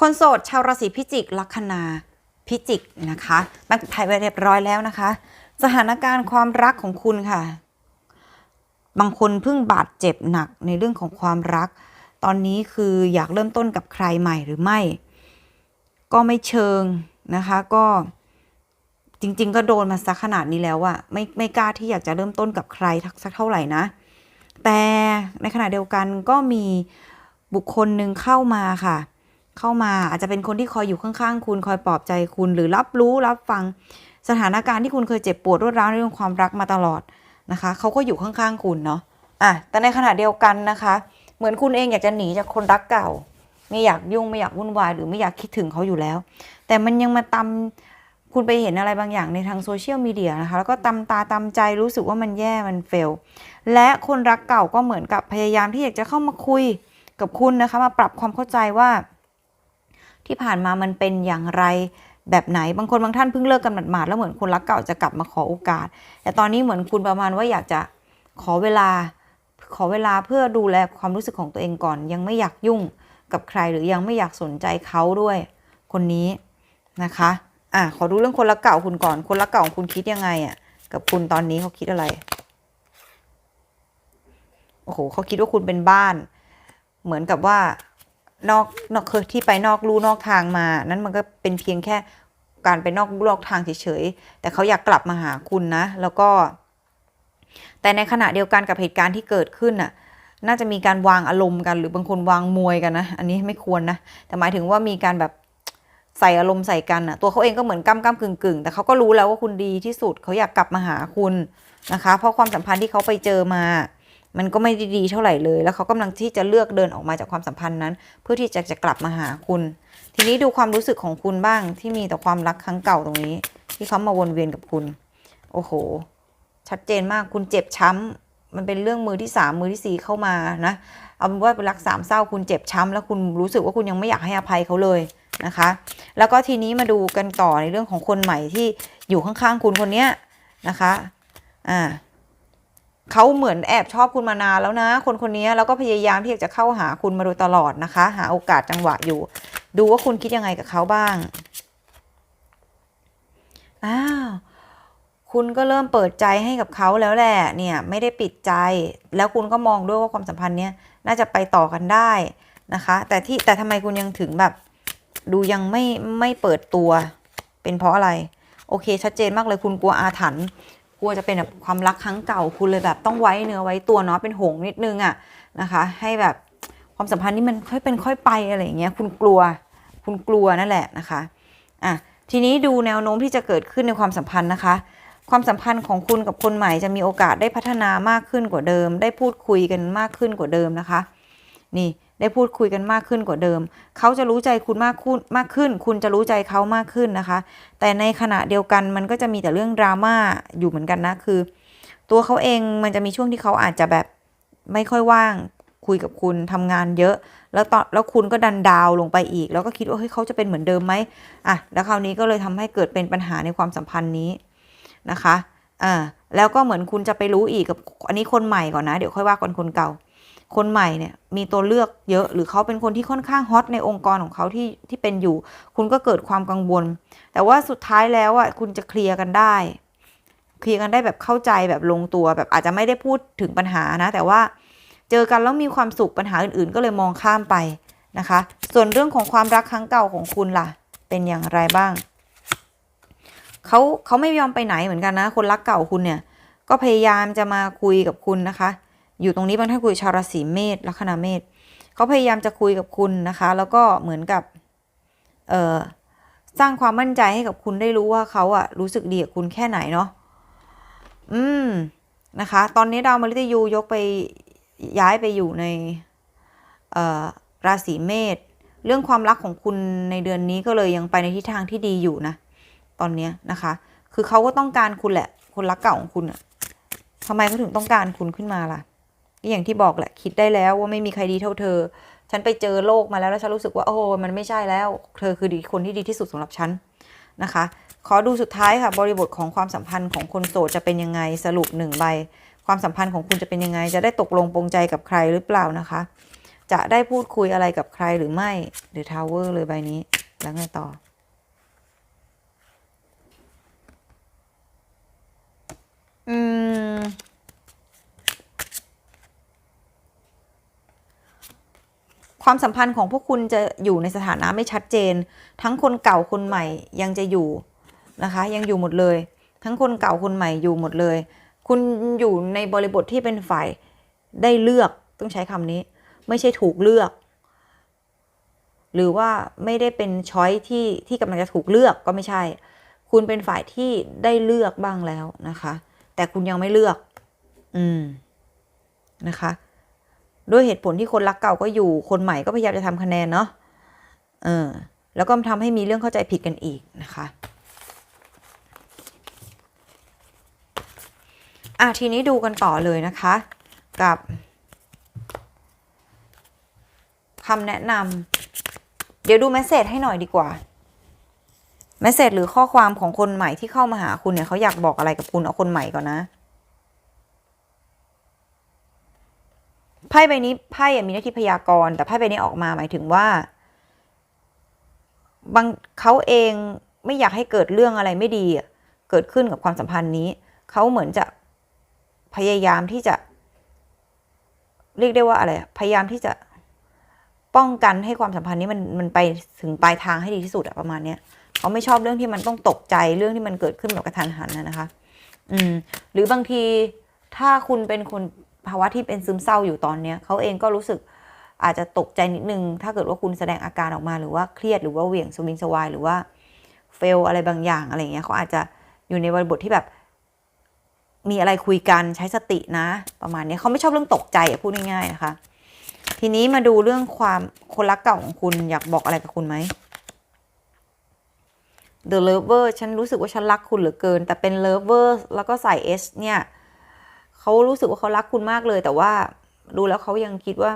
คนโสดชาวราศีพิจิกลัคนาพิจิกนะคะตั้งถ่ายไว้เรียบร้อยแล้วนะคะ สถานการณ์ความรักของคุณค่ะ บางคนเพิ่งบาดเจ็บหนักในเรื่องของความรัก ตอนนี้คืออยากเริ่มต้นกับใครใหม่หรือไม่ ก็ไม่เชิงนะคะก็จริง ๆ ก็โดนมาสักขนาดนี้แล้วอะไม่ไม่กล้าที่อยากจะเริ่มต้นกับใครสักเท่าไหร่นะ แต่ในขณะเดียวกันก็มีบุคคลหนึ่งเข้ามาค่ะ เข้ามาอาจจะเป็นคนที่คอยอยู่ข้างๆ คุณคอยปลอบใจคุณ หรือรับรู้รับฟังสถานการณ์ที่คุณเคยเจ็บปวดรวดร้าวในเรื่องความรักมาตลอดนะคะเขาก็อยู่ข้างๆ คุณเนาะอะแต่ในขณะเดียวกันนะคะ เหมือนคุณเองอยากจะหนีจากคนรักเก่า ไม่อยากยุ่งไม่อยากวุ่นวายหรือไม่อยากคิดถึงเขาอยู่แล้ว แต่มันยังมาตำคุณไปเห็นอะไรบางอย่างในทางโซเชียลมีเดียนะคะแล้วก็ตำตาตำใจรู้สึกว่ามันแย่มันเฟลและคนรักเก่าก็เหมือนกับพยายามที่อยากจะเข้ามาคุยกับคุณนะคะ มาปรับความเข้าใจว่า ที่ผ่านมามันเป็นอย่างไรแบบไหนบางคนบางท่านเพิ่งเลิกกันหมาดๆแล้วเหมือนคนรักเก่าจะกลับมาขอโอกาส แต่ตอนนี้เหมือนคุณประมาณว่าอยากจะขอเวลา ขอเวลาเพื่อดูแลความรู้สึกของตัวเองก่อน ยังไม่อยากยุ่งกับใครหรือยังไม่อยากสนใจเขาด้วย คนนี้นะคะอะขอดูเรื่องคนรักเก่าคุณก่อน คนรักเก่าของคุณคิดยังไงอะกับคุณตอนนี้เขาคิดอะไรโอ้โหเขาคิดว่าคุณเป็นบ้าน เหมือนกับว่า นอกนอกคือที่ไปนอกลู่นอกทางมา นั้นมันก็เป็นเพียงแค่การไปนอกลู่นอกทางเฉยๆ แต่เขาอยากกลับมาหาคุณนะ แล้วก็ แต่ในขณะเดียวกันกับเหตุการณ์ที่เกิดขึ้นน่ะ น่าจะมีการวางอารมณ์กันหรือบางคนวางมวยกันนะ อันนี้ไม่ควรนะ แต่หมายถึงว่ามีการแบบใส่อารมณ์ใส่กันน่ะ ตัวเขาเองก็เหมือนก้ำก้ำกึ่งกึ่งแต่เขาก็รู้แล้วว่าคุณดีที่สุด เขาอยากกลับมาหาคุณนะคะ เพราะความสัมพันธ์ที่เขาไปเจอมา มันก็ไม่ได้ดีเท่าไหร่เลย แล้วเขากำลังที่จะเลือกเดินออกมาจากความสัมพันธ์นั้น เพื่อที่จะจะกลับมาหาคุณ ทีนี้ดูความรู้สึกของคุณบ้างที่มีต่อความรักครั้งเก่าตรงนี้ ที่เขามาวนเวียนกับคุณ โอ้โห ชัดเจนมากคุณเจ็บช้ำมันเป็นเรื่องมือที่สามมือที่สี่เข้ามานะเอาเป็นว่าเป็นรักสามเศร้าคุณเจ็บช้ำแล้วคุณรู้สึกว่าคุณยังไม่อยากให้อภัยเขาเลยนะคะ แล้วก็ทีนี้มาดูกันต่อในเรื่องของคนใหม่ที่อยู่ข้างๆคุณคนเนี้ยนะคะ อ่า เขาเหมือนแอบชอบคุณมานานแล้วนะ คนคนนี้แล้วก็พยายามที่จะเข้าหาคุณมาโดยตลอดนะคะ หาโอกาสจังหวะอยู่ ดูว่าคุณคิดยังไงกับเขาบ้างอ้าวคุณก็เริ่มเปิดใจให้กับเขาแล้วแหละเนี่ยไม่ได้ปิดใจ แล้วคุณก็มองด้วยว่าความสัมพันธ์เนี้ยน่าจะไปต่อกันได้นะคะ แต่ที่แต่ทำไมคุณยังถึงแบบ ดูยังไม่ไม่เปิดตัว เป็นเพราะอะไร โอเคชัดเจนมากเลยคุณกลัวอาถรรพ์ กลัวจะเป็นแบบความรักครั้งเก่าคุณเลยแบบต้องไว้เนื้อไว้ตัวเนาะเป็นหงนิดนึงอะนะคะ ให้แบบความสัมพันธ์นี่มันค่อยเป็นค่อยไปอะไรอย่างเงี้ยคุณกลัวคุณกลัวนั่นแหละนะคะอะทีนี้ดูแนวโน้มที่จะเกิดขึ้นในความสัมพันธ์นะคะ ความสัมพันธ์ของคุณกับคนใหม่จะมีโอกาสได้พัฒนามากขึ้นกว่าเดิม ได้พูดคุยกันมากขึ้นกว่าเดิมนะคะ นี่ ได้พูดคุยกันมากขึ้นกว่าเดิม เขาจะรู้ใจคุณมากขึ้นมากขึ้น คุณจะรู้ใจเขามากขึ้นนะคะ แต่ในขณะเดียวกันมันก็จะมีแต่เรื่องดราม่าอยู่เหมือนกันนะคือ ตัวเขาเองมันจะมีช่วงที่เขาอาจจะแบบไม่ค่อยว่างคุยกับคุณทำงานเยอะ แล้วตอนแล้วคุณก็ดันดาวลงไปอีก แล้วก็คิดว่าเฮ้ยเขาจะเป็นเหมือนเดิมไหมอะแล้วคราวนี้ก็เลยทำให้เกิดเป็นปัญหาในความสัมพันธ์นี้นะคะอ่าแล้วก็เหมือนคุณจะไปรู้อีกกับอันนี้คนใหม่ก่อนนะ เดี๋ยวค่อยว่ากันคนเก่า คนใหม่เนี่ยมีตัวเลือกเยอะ หรือเขาเป็นคนที่ค่อนข้างฮอตในองค์กรของเขาที่ที่เป็นอยู่ คุณก็เกิดความกังวล แต่ว่าสุดท้ายแล้วอะคุณจะเคลียร์กันได้ เคลียร์กันได้แบบเข้าใจแบบลงตัวแบบอาจจะไม่ได้พูดถึงปัญหานะ แต่ว่าเจอกันแล้วมีความสุขปัญหาอื่นๆ ก็เลยมองข้ามไปนะคะ ส่วนเรื่องของความรักครั้งเก่าของคุณล่ะ เป็นอย่างไรบ้างเขาเขาไม่ยอมไปไหนเหมือนกันนะ คนรักเก่าคุณเนี่ย ก็พยายามจะมาคุยกับคุณนะคะ อยู่ตรงนี้บางท่านคุยชาวราศีเมษลัคนาเมษเขาพยายามจะคุยกับคุณนะคะ แล้วก็เหมือนกับเอ่อสร้างความมั่นใจให้กับคุณได้รู้ว่าเขาอะรู้สึกดีกับคุณแค่ไหนเนาะอืมนะคะ ตอนนี้ดาวมฤตยูยกไปย้ายไปอยู่ในเอ่อราศีเมษเรื่องความรักของคุณในเดือนนี้ก็เลยยังไปในทิศทางที่ดีอยู่นะ ตอนนี้นะคะ คือเขาก็ต้องการคุณแหละ คนรักเก่าของคุณอะทำไมเขาถึงต้องการคุณขึ้นมาล่ะ อย่างที่บอกแหละคิดได้แล้วว่าไม่มีใครดีเท่าเธอ ฉันไปเจอโลกมาแล้วแล้วฉันรู้สึกว่าโอ้โหมันไม่ใช่แล้ว เธอคือดีคนที่ดีที่สุดสำหรับฉันนะคะ ขอดูสุดท้ายค่ะบริบทของความสัมพันธ์ของคนโสดจะเป็นยังไงสรุปหนึ่งใบ ความสัมพันธ์ของคุณจะเป็นยังไง จะได้ตกลงปรงใจกับใครหรือเปล่านะคะ จะได้พูดคุยอะไรกับใครหรือไม่หรือทาวเวอร์เลยใบนี้แล้วไงต่ออืม ความสัมพันธ์ของพวกคุณจะอยู่ในสถานะไม่ชัดเจน ทั้งคนเก่าคนใหม่ยังจะอยู่นะคะ ยังอยู่หมดเลย ทั้งคนเก่าคนใหม่อยู่หมดเลย คุณอยู่ในบริบทที่เป็นฝ่ายได้เลือกต้องใช้คำนี้ ไม่ใช่ถูกเลือก หรือว่าไม่ได้เป็นช้อยที่ที่กำลังจะถูกเลือกก็ไม่ใช่ คุณเป็นฝ่ายที่ได้เลือกบ้างแล้วนะคะ แต่คุณยังไม่เลือก อืมนะคะ ด้วยเหตุผลที่คนรักเก่าก็อยู่ คนใหม่ก็พยายามจะทำคะแนนเนาะเออแล้วก็ทำให้มีเรื่องเข้าใจผิดกันอีกนะคะอะทีนี้ดูกันต่อเลยนะคะ กับคำแนะนำเดี๋ยวดูเมสเซจให้หน่อยดีกว่าเมสเซจหรือข้อความของคนใหม่ที่เข้ามาหาคุณเนี่ยเขาอยากบอกอะไรกับคุณเอาคนใหม่ก่อนนะ ไพ่ใบนี้ไพ่อะมีหน้าที่พยากรณ์แต่ไพ่ใบนี้ออกมาหมายถึงว่าบางเขาเองไม่อยากให้เกิดเรื่องอะไรไม่ดีเกิดขึ้นกับความสัมพันธ์นี้ เขาเหมือนจะพยายามที่จะ เรียกได้ว่าอะไร พยายามที่จะป้องกันให้ความสัมพันธ์นี้มันมันไปถึงปลายทางให้ดีที่สุดอะประมาณเนี้ยเขาไม่ชอบเรื่องที่มันต้องตกใจเรื่องที่มันเกิดขึ้นแบบกระทันหันนะนะคะ อืม หรือบางทีถ้าคุณเป็นคน ภาวะที่เป็นซึมเศร้าอยู่ตอนเนี้ยเขาเองก็รู้สึกอาจจะตกใจนิดนึง ถ้าเกิดว่าคุณแสดงอาการออกมาหรือว่าเครียดหรือว่าเหวี่ยงสวิงสวายหรือว่าเฟลอะไรบางอย่างอะไรเงี้ยเขาอาจจะอยู่ในบริบทที่แบบ มีอะไรคุยกันใช้สตินะ ประมาณนี้เขาไม่ชอบเรื่องตกใจอะพูดง่ายๆนะคะ ทีนี้มาดูเรื่องความคนรักเก่าของคุณอยากบอกอะไรกับคุณไหม The Lover ฉันรู้สึกว่าฉันรักคุณเหลือเกิน แต่เป็น Lover แล้วก็ใส่ S เนี่ย เขารู้สึกว่าเขารักคุณมากเลย แต่ว่าดูแล้วเขายังคิดว่า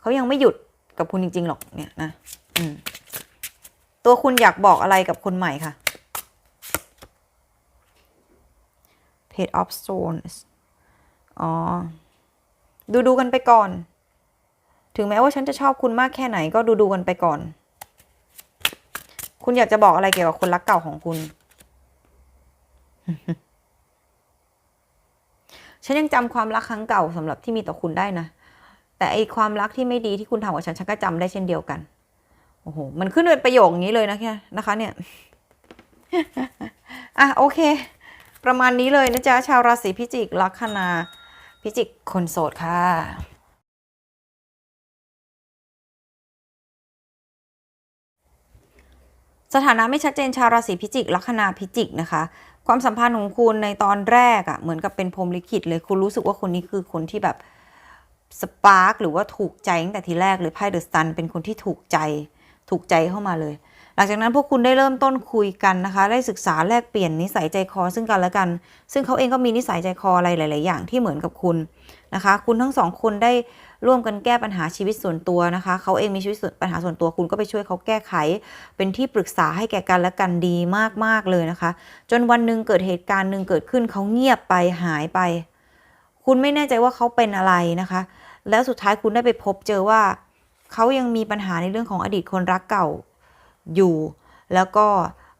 เขายังไม่หยุดกับคุณจริง ๆ หรอกเนี่ยนะตัวคุณอยากบอกอะไรกับคนใหม่ค่ะ Page of Stones อ๋อ ดูดูกันไปก่อน ถึงแม้ว่าฉันจะชอบคุณมากแค่ไหนก็ดูดูกันไปก่อน คุณอยากจะบอกอะไรเกี่ยวกับคนรักเก่าของคุณ ฉันยังจำความรักครั้งเก่าสำหรับที่มีต่อคุณได้นะ แต่ไอความรักที่ไม่ดีที่คุณทำกับฉันฉันก็จำได้เช่นเดียวกัน โอ้โห มันขึ้นเป็นประโยคนี้เลยนะแค่นะคะ เนี่ย อะโอเค ประมาณนี้เลยนะจ๊ะ ชาวราศีพิจิก ลัคนาพิจิกคนโสดค่ะสถานะไม่ชัดเจนชาวราศีพิจิกลัคนาพิจิกนะคะ ความสัมพันธ์ของคุณในตอนแรกอะ่ะเหมือนกับเป็นพรมลิขิตเลยคุณรู้สึกว่าคนนี้คือคนที่แบบสปาร์กหรือว่าถูกใจตั้งแต่ทีแรกเลยไพ่เดอะสตันเป็นคนที่ถูกใจถูกใจเข้ามาเลย หลังจากนั้นพวกคุณได้เริ่มต้นคุยกันนะคะ ได้ศึกษาแลกเปลี่ยนนิสัยใจคอซึ่งกันและกัน ซึ่งเขาเองก็มีนิสัยใจคออะไรหลาย ๆ อย่างที่เหมือนกับคุณนะคะ คุณทั้งสองคนได้ ร่วมกันแก้ปัญหาชีวิตส่วนตัวนะคะ เขาเองมีชีวิตปัญหาส่วนตัวคุณก็ไปช่วยเขาแก้ไข เป็นที่ปรึกษาให้แก่กันและกันดีมากๆเลยนะคะ จนวันหนึ่งเกิดเหตุการณ์หนึ่งเกิดขึ้นเขาเงียบไปหายไป คุณไม่แน่ใจว่าเขาเป็นอะไรนะคะ แล้วสุดท้ายคุณได้ไปพบเจอว่า เขายังมีปัญหาในเรื่องของอดีตคนรักเก่าอยู่ แล้วก็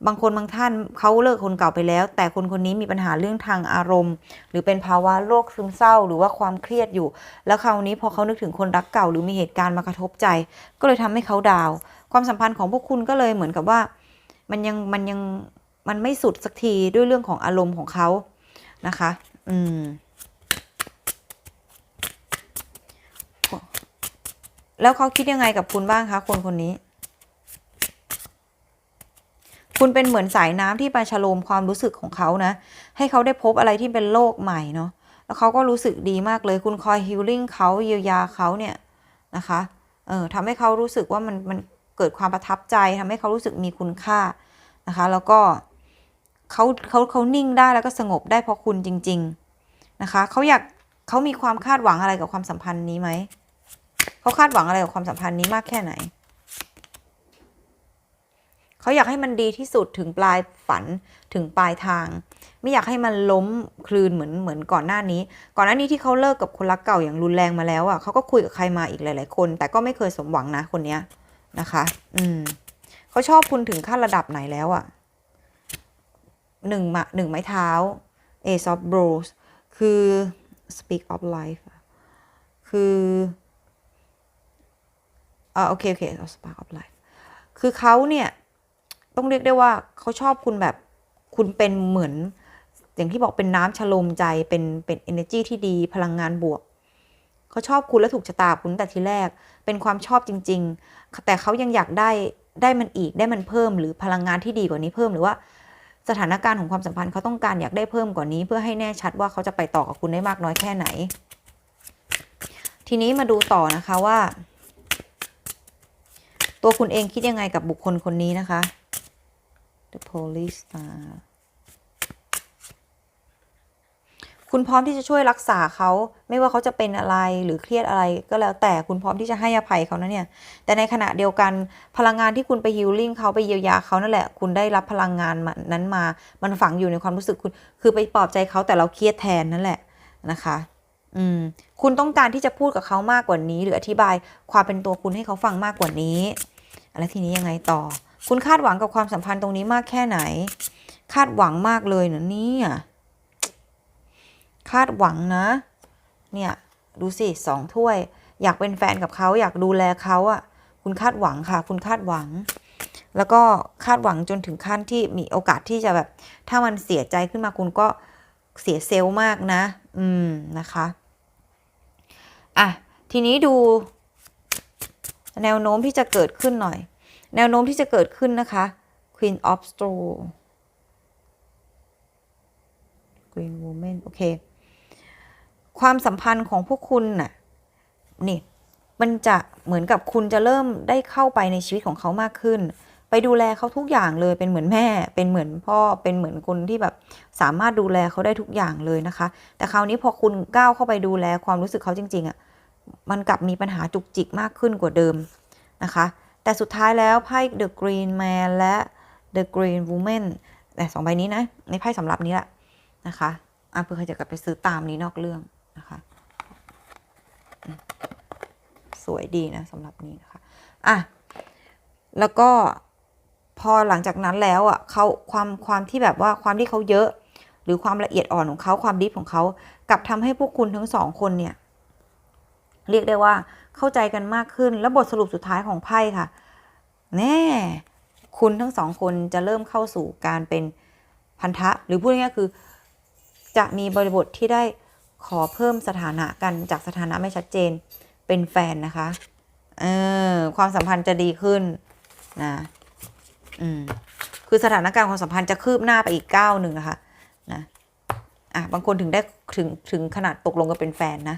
บางคนบางท่านเขาเลิกคนเก่าไปแล้ว แต่คนคนนี้มีปัญหาเรื่องทางอารมณ์ หรือเป็นภาวะโรคซึมเศร้า หรือว่าความเครียดอยู่ แล้วคราวนี้พอเขานึกถึงคนรักเก่า หรือมีเหตุการณ์มากระทบใจ ก็เลยทำให้เขาดาว ความสัมพันธ์ของพวกคุณก็เลยเหมือนกับว่า มันยังมันยังมันไม่สุดสักทีด้วยเรื่องของอารมณ์ของเขานะคะ อืมแล้วเขาคิดยังไงกับคุณบ้างคะคนคนนี้ คุณเป็นเหมือนสายน้ำที่ไปฉโลมความรู้สึกของเขานะ ให้เขาได้พบอะไรที่เป็นโลกใหม่เนาะแล้วเขาก็รู้สึกดีมากเลย คุณคอยฮิลลิ่งเขาเยียวยาเขาเนี่ยนะคะเออทำให้เขารู้สึกว่ามันมันเกิดความประทับใจทำให้เขารู้สึกมีคุณค่านะคะ แล้วก็เขาเขาเขานิ่งได้แล้วก็สงบได้เพราะคุณจริง ๆนะคะเขาอยากเขามีความคาดหวังอะไรกับความสัมพันธ์นี้ไหมเขาคาดหวังอะไรกับความสัมพันธ์นี้มากแค่ไหน เขาอยากให้มันดีที่สุดถึงปลายฝันถึงปลายทาง ไม่อยากให้มันล้มคลืนเหมือนเหมือนก่อนหน้านี้ ก่อนหน้านี้ที่เขาเลิกกับคนรักเก่าอย่างรุนแรงมาแล้วอะเขาก็คุยกับใครมาอีกหลาย ๆ คน แต่ก็ไม่เคยสมหวังนะคนเนี้ยนะคะ อืมเขาชอบคุณถึงขั้นระดับไหนแล้วอะหนึ่งมาหนึ่งไม้เท้า Ace of Bros คือ Speak of Life คืออ่าโอเค โอเค Spark of Life คือเขาเนี่ย ต้องเรียกได้ว่าเขาชอบคุณแบบคุณเป็นเหมือน อย่างที่บอกเป็นน้ำชโลมใจเป็นเป็น energy ที่ดีพลังงานบวกเขาชอบคุณและถูกชะตาคุณตั้งแต่ทีแรก เป็นความชอบจริง ๆ แต่เขายังอยากได้ได้มันอีกได้มันเพิ่ม หรือพลังงานที่ดีกว่านี้เพิ่มหรือว่าสถานการณ์ของความสัมพันธ์เขาต้องการอยากได้เพิ่มกว่านี้ เพื่อให้แน่ชัดว่าเขาจะไปต่อกับคุณได้มากน้อยแค่ไหน ทีนี้มาดูต่อนะคะว่า ตัวคุณเองคิดยังไงกับบุคคลคนนี้นะคะ The Police Star คุณพร้อมที่จะช่วยรักษาเขา ไม่ว่าเขาจะเป็นอะไรหรือเครียดอะไรก็แล้วแต่คุณพร้อมที่จะให้อภัยเขานะเนี่ย แต่ในขณะเดียวกันพลังงานที่คุณไปฮิลลิ่งเขาไปเยียวยาเขานั่นแหละ คุณได้รับพลังงานนั้นมา มันฝังอยู่ในความรู้สึกคุณ คือไปปลอบใจเขาแต่เราเครียดแทนนั่นแหละนะคะ อืม คุณต้องการที่จะพูดกับเขามากกว่านี้ หรืออธิบายความเป็นตัวคุณให้เขาฟังมากกว่านี้ แล้วทีนี้ยังไงต่อ คุณคาดหวังกับความสัมพันธ์ตรงนี้มากแค่ไหน คาดหวังมากเลยนะเนี่ยคาดหวังนะ เนี่ย ดูสิสองถ้วย อยากเป็นแฟนกับเขาอยากดูแลเขาอะ่ะ คุณคาดหวังค่ะ คุณคาดหวัง แล้วก็คาดหวังจนถึงขั้นที่มีโอกาสที่จะแบบ ถ้ามันเสียใจขึ้นมาคุณก็เสียเซลล์มากนะ อืมนะคะอะทีนี้ดูแนวโน้มที่จะเกิดขึ้นหน่อย แนวโน้มที่จะเกิดขึ้นนะคะ Queen of Straws Green Woman โอเค ความสัมพันธ์ของพวกคุณน่ะ นี่ มันจะเหมือนกับคุณจะเริ่มได้เข้าไปในชีวิตของเขามากขึ้น ไปดูแลเขาทุกอย่างเลย เป็นเหมือนแม่ เป็นเหมือนพ่อ เป็นเหมือนคนที่แบบ สามารถดูแลเขาได้ทุกอย่างเลยนะคะ แต่คราวนี้พอคุณก้าวเข้าไปดูแลความรู้สึกเขาจริง ๆอะ่ะ มันกลับมีปัญหาจุกจิกมากขึ้นกว่าเดิมนะคะ แต่สุดท้ายแล้วไพ่ The Green Man และ The Green Woman แต่สองใบนี้นะ ในไพ่สำหรับนี้แหละนะคะอะเพื่อใครจะกลับไปซื้อตามนี้นอกเรื่องนะคะสวยดีนะสำหรับนี้นะคะอะแล้วก็พอหลังจากนั้นแล้วอะเขาความความที่แบบว่าความที่เขาเยอะ หรือความละเอียดอ่อนของเขาความดิฟของเขากลับทำให้พวกคุณทั้งสองคนเนี่ย เรียกได้ว่า เข้าใจกันมากขึ้น แล้วบทสรุปสุดท้ายของไพ่ค่ะ แน่ คุณทั้งสองคนจะเริ่มเข้าสู่การเป็นพันธะ หรือพูดง่ายๆคือ จะมีบริบทที่ได้ขอเพิ่มสถานะกันจากสถานะไม่ชัดเจนเป็นแฟนนะคะเออความสัมพันธ์จะดีขึ้นนะอืมคือสถานการณ์ความสัมพันธ์จะคืบหน้าไปอีกก้าวหนึ่งนะคะนะอะบางคนถึงได้ถึงถึงขนาดตกลงกันเป็นแฟนนะ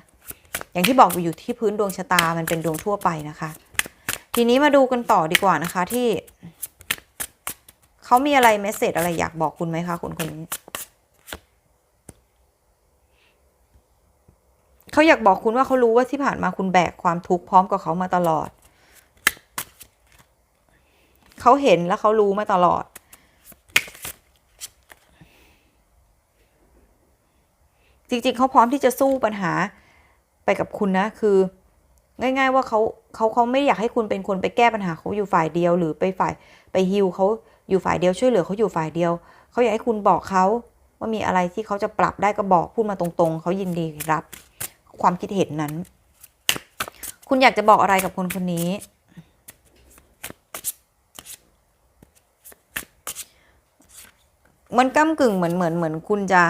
อย่างที่บอกอยู่ที่พื้นดวงชะตามันเป็นดวงทั่วไปนะคะ ทีนี้มาดูกันต่อดีกว่านะคะที่เขามีอะไรเมสเซจอะไรอยากบอกคุณไหมคะคนคนนี้เขาอยากบอกคุณว่าเขารู้ว่าที่ผ่านมาคุณแบกความทุกข์พร้อมกับเขามาตลอด เขาเห็นและเขารู้มาตลอด จริงๆ เขาพร้อมที่จะสู้ปัญหา ไปกับคุณนะ คือ ง่าย ๆ ว่าเขาเขาเขาไม่อยากให้คุณเป็นคนไปแก้ปัญหาเขาอยู่ฝ่ายเดียว หรือไปฝ่ายไปฮิวเขาอยู่ฝ่ายเดียวช่วยเหลือเขาอยู่ฝ่ายเดียวเขาอยากให้คุณบอกเขาว่ามีอะไรที่เขาจะปรับได้ก็บอกพูดมาตรงๆ เขายินดีรับ ความคิดเห็นนั้น คุณอยากจะบอกอะไรกับคนคนนี้ มันก้ากึ่งเหมือนเหมือนเหมือนคุณจะ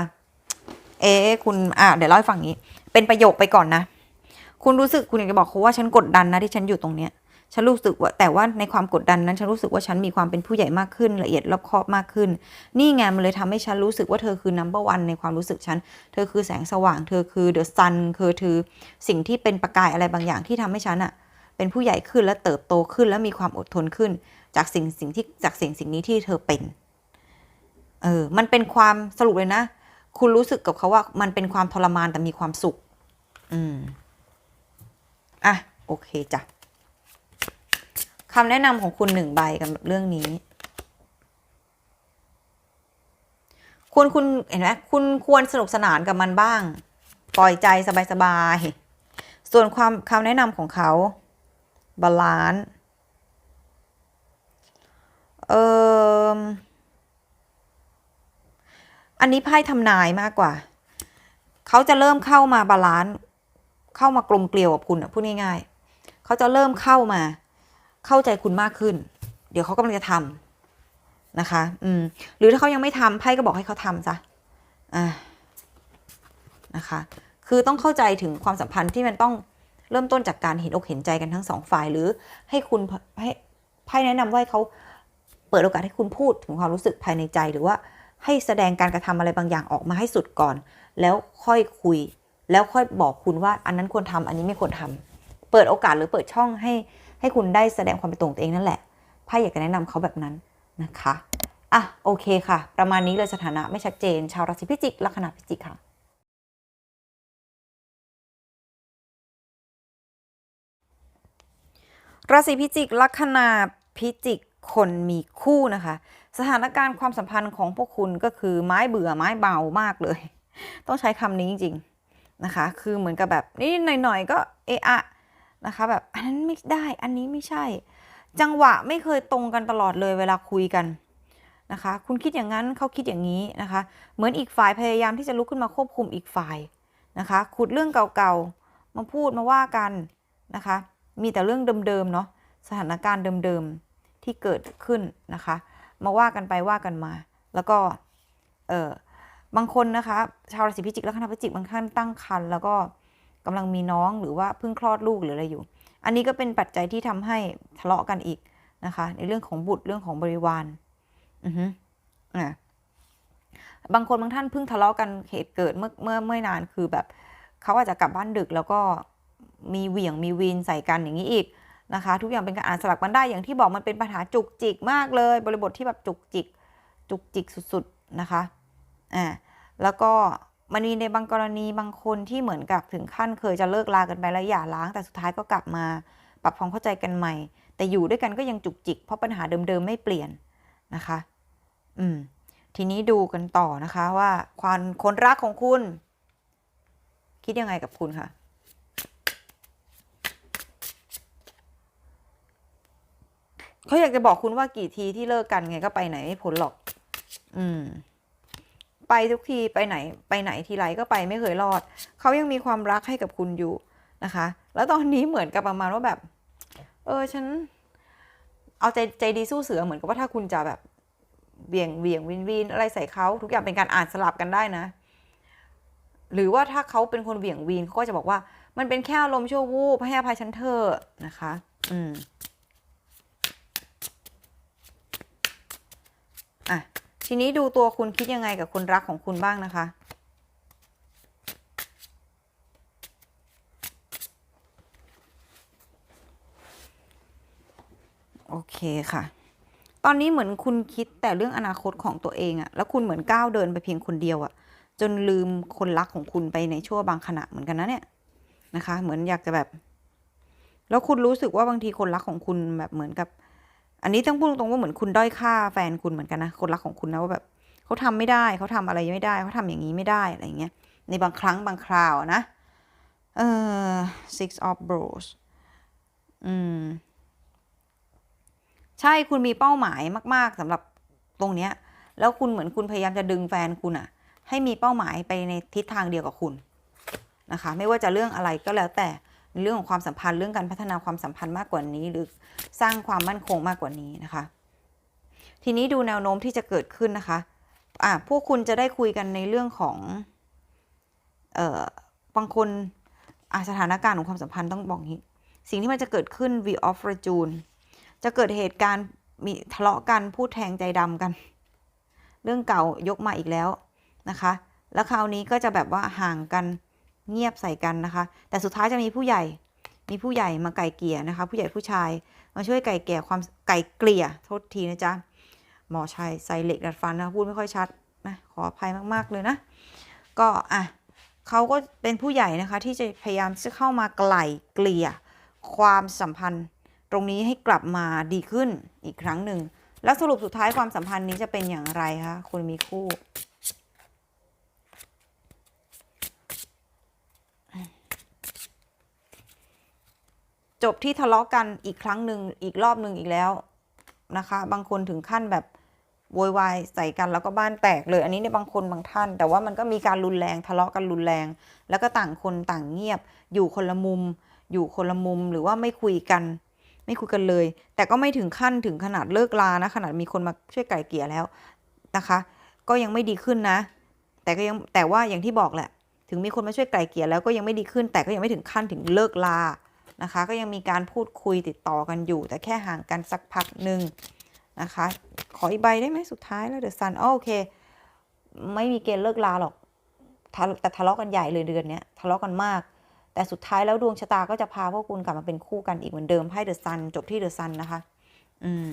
เอ๊คุณอะเดี๋ยวเล่าให้ฟังอย่างนี้ เป็นประโยคไปก่อนนะ คุณรู้สึกคุณอยากจะบอกเขาว่าฉันกดดันนะที่ฉันอยู่ตรงเนี้ยฉันรู้สึกว่าแต่ว่าในความกดดันนั้น ฉันรู้สึกว่าฉันมีความเป็นผู้ใหญ่มากขึ้นละเอียดรอบคอบมากขึ้น นี่ไงมันเลยทำให้ฉันรู้สึกว่าเธอคือ number one ในความรู้สึกฉัน เธอคือแสงสว่าง เธอคือ the sun เธอคือสิ่งที่เป็นประกายอะไรบางอย่างที่ทำให้ฉันอะเป็นผู้ใหญ่ขึ้นและเติบโตขึ้นและมีความอดทนขึ้น จากสิ่งสิ่งที่จากสิ่งสิ่งนี้ที่เธอเป็นเออมันเป็นความสรุปเลยนะ คุณรู้สึกกับเขาว่ามันเป็นความทรมานแต่มีความสุข อืม อะ โอเคจ้ะคำแนะนำของคุณหนึ่งใบกับเรื่องนี้ คุณคุณเห็นไหมคุณควรสนุกสนานกับมันบ้าง ปล่อยใจสบายๆ ส่วนความคำแนะนำของเขาบาลานซ์เอออันนี้ไพ่ทำนายมากกว่า เขาจะเริ่มเข้ามาบาลานซ์ เข้ามากลมเกลียวกับคุณอะพูดง่ายๆเขาจะเริ่มเข้ามา เข้าใจคุณมากขึ้น เดี๋ยวเขากำลังจะทำนะคะ อืม หรือถ้าเขายังไม่ทำไพ่ก็บอกให้เขาทำซะอ่านะคะ คือต้องเข้าใจถึงความสัมพันธ์ที่มันต้องเริ่มต้นจากการเห็นอกเห็นใจกันทั้งสองฝ่าย หรือให้คุณให้ไพ่แนะนำว่าให้เขาเปิดโอกาสให้คุณพูดถึงความรู้สึกภายในใจหรือว่าให้แสดงการกระทำอะไรบางอย่างออกมาให้สุดก่อน แล้วค่อยคุย แล้วค่อยบอกคุณว่าอันนั้นควรทำอันนี้ไม่ควรทำเปิดโอกาสหรือเปิดช่องให้ให้คุณได้แสดงความเป็นตัวของตัวเองนั่นแหละไพ่อยากจะแนะนำเขาแบบนั้นนะคะอะโอเคค่ะ ประมาณนี้เลยสถานะไม่ชัดเจน ชาวราศีพิจิกลัคนาพิจิกค่ะราศีพิจิกลัคนาพิจิกคนมีคู่นะคะ สถานการณ์ความสัมพันธ์ของพวกคุณก็คือไม้เบื่อไม้เบามากเลย ต้องใช้คำนี้จริงๆ นะคะ คือเหมือนกับแบบนี่หน่อยๆก็เอะอะนะคะแบบอันนั้นไม่ได้อันนี้ไม่ใช่ จังหวะไม่เคยตรงกันตลอดเลยเวลาคุยกันนะคะ คุณคิดอย่างนั้นเขาคิดอย่างนี้นะคะ เหมือนอีกฝ่ายพยายามที่จะลุกขึ้นมาควบคุมอีกฝ่ายนะคะขุดเรื่องเก่าๆมาพูดมาว่ากันนะคะ มีแต่เรื่องเดิมๆเนาะสถานการณ์เดิมๆที่เกิดขึ้นนะคะ มาว่ากันไปว่ากันมา แล้วก็เออ บางคนนะคะ ชาวราศีพิจิกและคณะพิจิกบางท่านตั้งครรภ์แล้วก็กำลังมีน้องหรือว่าเพิ่งคลอดลูกหรืออะไรอยู่ อันนี้ก็เป็นปัจจัยที่ทำให้ทะเลาะกันอีกนะคะ ในเรื่องของบุตรเรื่องของบริวารอือฮึอ่าบางคนบางท่านเพิ่งทะเลาะกันเหตุเกิดเมื่อเมื่อเมื่อนานคือแบบเขาอาจจะกลับบ้านดึกแล้วก็มีเหวี่ยงมีวีนใส่กันอย่างนี้อีกนะคะ ทุกอย่างเป็นการอ่านสลักมันได้อย่างที่บอกมันเป็นปัญหาจุกจิกมากเลย บริบทที่แบบจุกจิก จุกจิกสุดๆนะคะอ่า แล้วก็มันมีในบางกรณีบางคนที่เหมือนกับถึงขั้นเคยจะเลิกลากันไปแล้วหย่าร้าง แต่สุดท้ายก็กลับมา ปรับความเข้าใจกันใหม่ แต่อยู่ด้วยกันก็ยังจุกจิก เพราะปัญหาเดิมๆไม่เปลี่ยนนะคะ อืม ทีนี้ดูกันต่อนะคะว่าความคนรักของคุณ คิดยังไงกับคุณคะเขาอยากจะบอกคุณว่ากี่ทีที่เลิกกันไงก็ไปไหนไม่พ้นหรอก อืม ไปทุกทีไปไหนไปไหนทีไรก็ไปไม่เคยรอด เขายังมีความรักให้กับคุณอยู่นะคะ แล้วตอนนี้เหมือนกับประมาณว่าแบบ เออฉัน เอาใจใจดีสู้เสือเหมือนกับว่าถ้าคุณจะแบบเบี่ยงเบี่ยงวินวินอะไรใส่เขาทุกอย่างเป็นการอ่านสลับกันได้นะ หรือว่าถ้าเขาเป็นคนเบี่ยงวีนเขาก็จะบอกว่า มันเป็นแค่อารมณ์ชั่ววูบให้อภัยฉันเถอะนะคะ อืมอะ ทีนี้ดูตัวคุณคิดยังไงกับคนรักของคุณบ้างนะคะ โอเคค่ะ ตอนนี้เหมือนคุณคิดแต่เรื่องอนาคตของตัวเองอะแล้วคุณเหมือนก้าวเดินไปเพียงคนเดียวอะจนลืมคนรักของคุณไปในชั่วบางขณะเหมือนกันนะเนี่ยนะคะ เหมือนอยากจะแบบ แล้วคุณรู้สึกว่าบางทีคนรักของคุณแบบเหมือนกับ อันนี้ต้องพูดตรงๆว่าเหมือนคุณด้อยค่าแฟนคุณเหมือนกันนะคนรักของคุณนะว่าแบบเขาทำไม่ได้เขาทำอะไรไม่ได้เขาทำอย่างนี้ไม่ได้อะไรเงี้ยในบางครั้งบางคราวนะเออ six of bros อืมใช่คุณมีเป้าหมายมาก ๆสำหรับตรงเนี้ย แล้วคุณเหมือนคุณพยายามจะดึงแฟนคุณอะให้มีเป้าหมายไปในทิศทางเดียวกับคุณนะคะ ไม่ว่าจะเรื่องอะไรก็แล้วแต่ เรื่องของความสัมพันธ์เรื่องการพัฒนาความสัมพันธ์มากกว่านี้ หรือสร้างความมั่นคงมากกว่านี้นะคะ ทีนี้ดูแนวโน้มที่จะเกิดขึ้นนะคะอะพวกคุณจะได้คุยกันในเรื่องของเอ่อบางคนอะสถานการณ์ของความสัมพันธ์ต้องบอกงี้ สิ่งที่มันจะเกิดขึ้น V of Fortune จะเกิดเหตุการณ์มีทะเลาะกันพูดแทงใจดำกัน เรื่องเก่ายกมาอีกแล้วนะคะ แล้วคราวนี้ก็จะแบบว่าห่างกัน เงียบใส่กันนะคะ แต่สุดท้ายจะมีผู้ใหญ่ มีผู้ใหญ่มาไก่เกลี่ยนะคะ ผู้ใหญ่ผู้ชายมาช่วยไก่เกลี่ยความไก่เกลี่ยโทษทีนะจ๊ะหมอชัยใส่เหล็กดัดฟันนะพูดไม่ค่อยชัดนะขออภัยมากๆเลยนะ ก็อะเขาก็เป็นผู้ใหญ่นะคะที่จะพยายามจะเข้ามาไกล่เกลี่ยความสัมพันธ์ตรงนี้ให้กลับมาดีขึ้นอีกครั้งหนึ่ง แล้วสรุปสุดท้ายความสัมพันธ์นี้จะเป็นอย่างไรคะคุณมีคู่ จบที่ทะเลาะกันอีกครั้งหนึ่งอีกรอบหนึ่งอีกแล้วนะคะ บางคนถึงขั้นแบบโวยวายใส่กันแล้วก็บ้านแตกเลย อันนี้ในบางคนบางท่าน แต่ว่ามันก็มีการรุนแรงทะเลาะกันรุนแรง แล้วก็ต่างคนต่างเงียบ อยู่คนละมุม อยู่คนละมุมหรือว่าไม่คุยกัน ไม่คุยกันเลย แต่ก็ไม่ถึงขั้นถึงขนาดเลิกลานะขนาดมีคนมาช่วยไกล่เกลี่ยแล้วนะคะ ก็ยังไม่ดีขึ้นนะ แต่ก็ยังแต่ว่าอย่างที่บอกแหละ ถึงมีคนมาช่วยไกล่เกลี่ยแล้วก็ยังไม่ดีขึ้น แต่ก็ยังไม่ถึงขั้นถึงเลิกลา นะคะ ก็ยังมีการพูดคุยติดต่อกันอยู่ แต่แค่ห่างกันสักพักหนึ่งนะคะ ขออีกใบได้ไหมสุดท้ายแล้วเดอะซันโอเค ไม่มีเกณฑ์เลิกลาหรอก แต่ทะเลาะกันใหญ่เลยเดือนนี้ทะเลาะกันมาก แต่สุดท้ายแล้วดวงชะตาก็จะพาพวกคุณกลับมาเป็นคู่กันอีกเหมือนเดิมไพ่เดอะซันจบที่เดอะซันนะคะ อืม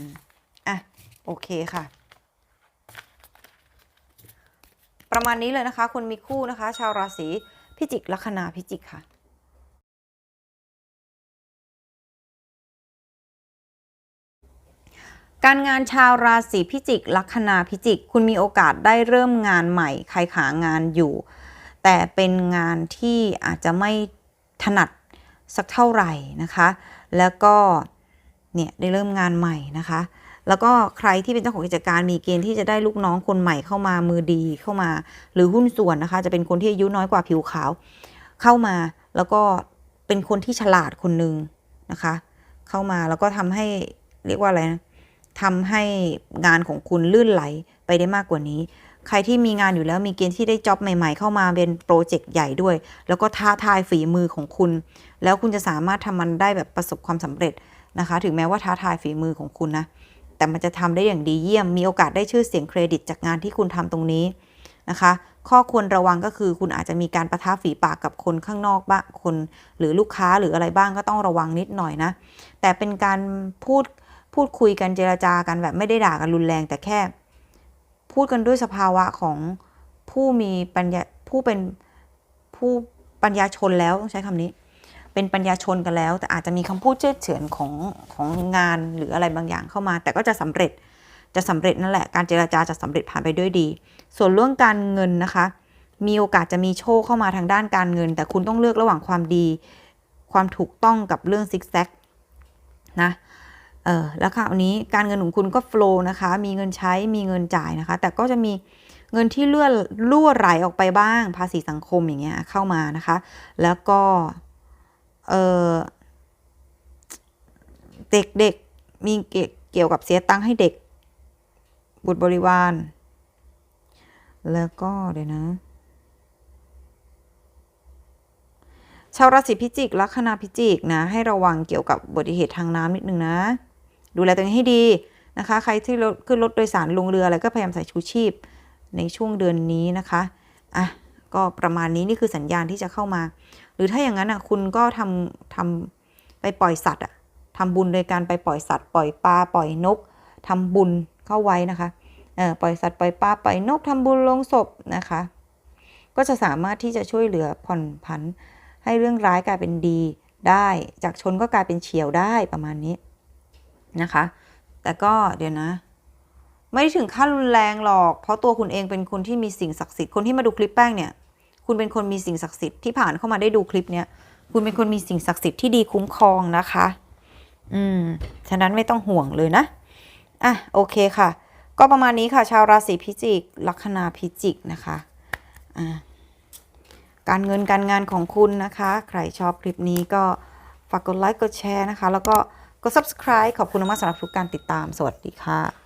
อะ โอเคค่ะประมาณนี้เลยนะคะ คนมีคู่นะคะ ชาวราศีพิจิกลัคนาพิจิกค่ะ การงานชาวราศีพิจิก ลัคนาพิจิก คุณมีโอกาสได้เริ่มงานใหม่ ใครหางานอยู่ แต่เป็นงานที่อาจจะไม่ถนัดสักเท่าไหร่นะคะ แล้วก็เนี่ยได้เริ่มงานใหม่นะคะ แล้วก็ใครที่เป็นเจ้าของกิจการมีเกณฑ์ที่จะได้ลูกน้องคนใหม่เข้ามามือดีเข้ามา หรือหุ้นส่วนนะคะ จะเป็นคนที่อายุน้อยกว่าผิวขาว เข้ามาแล้วก็เป็นคนที่ฉลาดคนหนึ่งนะคะ เข้ามาแล้วก็ทำให้เรียกว่าอะไรนะ ทำให้งานของคุณลื่นไหลไปได้มากกว่านี้ ใครที่มีงานอยู่แล้วมีเกณฑ์ที่ได้จ็อบใหม่ ๆ เข้ามาเป็นโปรเจกต์ใหญ่ด้วย แล้วก็ท้าทายฝีมือของคุณ แล้วคุณจะสามารถทำมันได้แบบประสบความสำเร็จนะคะ ถึงแม้ว่าท้าทายฝีมือของคุณนะ แต่มันจะทำได้อย่างดีเยี่ยม มีโอกาสได้ชื่อเสียงเครดิตจากงานที่คุณทำตรงนี้นะคะ ข้อควรระวังก็คือคุณอาจจะมีการประทะฝีปากกับคนข้างนอกบ้างคน หรือลูกค้าหรืออะไรบ้างก็ต้องระวังนิดหน่อยนะ แต่เป็นการพูด พูดคุยกันเจรจากันแบบไม่ได้ด่ากันรุนแรง แต่แค่ พูดกันด้วยสภาวะของผู้มีปัญญาผู้เป็นผู้ปัญญาชนแล้วต้องใช้คำนี้ เป็นปัญญาชนกันแล้ว แต่อาจจะมีคำพูดเชื่อเฉือนของของงานหรืออะไรบางอย่างเข้ามา แต่ก็จะสำเร็จจะสำเร็จนั่นแหละการเจราจาจะสำเร็จผ่านไปด้วยดี ส่วนเรื่องการเงินนะคะ มีโอกาสจะมีโชคเข้ามาทางด้านการเงิน แต่คุณต้องเลือกระหว่างความดี ความถูกต้องกับเรื่องซิกแซกนะ เออแล้วคราวนี้การเงินของคุณก็โฟล์นะคะ มีเงินใช้มีเงินจ่ายนะคะ แต่ก็จะมีเงินที่เลื่อล่วไหลออกไปบ้าง ภาษีสังคมอย่างเงี้ยเข้ามานะคะ แล้วก็เออเด็กๆมีเกี่ยวกับเสียตังค์ให้เด็ก บุตรบริวาร แล้วก็เดี๋ยวนะชาวราศีพิจิกลัคนาพิจิกนะ ให้ระวังเกี่ยวกับอุบัติเหตุทางน้ำนิดนึงนะ ดูแลตัวเองให้ดีนะคะ ใครที่ขึ้นรถโดยสารลงเรืออะไรก็พยายามใส่ชูชีพในช่วงเดือนนี้นะคะอะก็ประมาณนี้นี่คือสัญญาณที่จะเข้ามา หรือถ้าอย่างนั้นอะคุณก็ทำทำไปปล่อยสัตว์อะทำบุญโดยการไปปล่อยสัตว์ ปล่อยปลาปล่อยนกทำบุญเข้าไว้นะคะเออปล่อยสัตว์ปล่อยปลาปล่อยนกทำบุญลงศพนะคะ ก็จะสามารถที่จะช่วยเหลือผ่อนผันให้เรื่องร้ายกลายเป็นดีได้ จากชนก็กลายเป็นเฉียวได้ประมาณนี้ นะคะ แต่ก็เดี๋ยวนะ ไม่ถึงขั้นรุนแรงหรอก เพราะตัวคุณเองเป็นคนที่มีสิ่งศักดิ์สิทธิ์คนที่มาดูคลิปแป้งเนี่ย คุณเป็นคนมีสิ่งศักดิ์สิทธิ์ที่ผ่านเข้ามาได้ดูคลิปเนี้ยคุณเป็นคนมีสิ่งศักดิ์สิทธิ์ที่ดีคุ้มครองนะคะ อืม ฉะนั้นไม่ต้องห่วงเลยนะ อะ โอเคค่ะ ก็ประมาณนี้ค่ะ ชาวราศีพิจิก ลัคนาพิจิกนะคะ อ่า การเงินการงานของคุณนะคะ ใครชอบคลิปนี้ก็ฝากกดไลค์ กดแชร์นะคะ แล้วก็ กด subscribe ขอบคุณมากสำหรับทุกการติดตาม สวัสดีค่ะ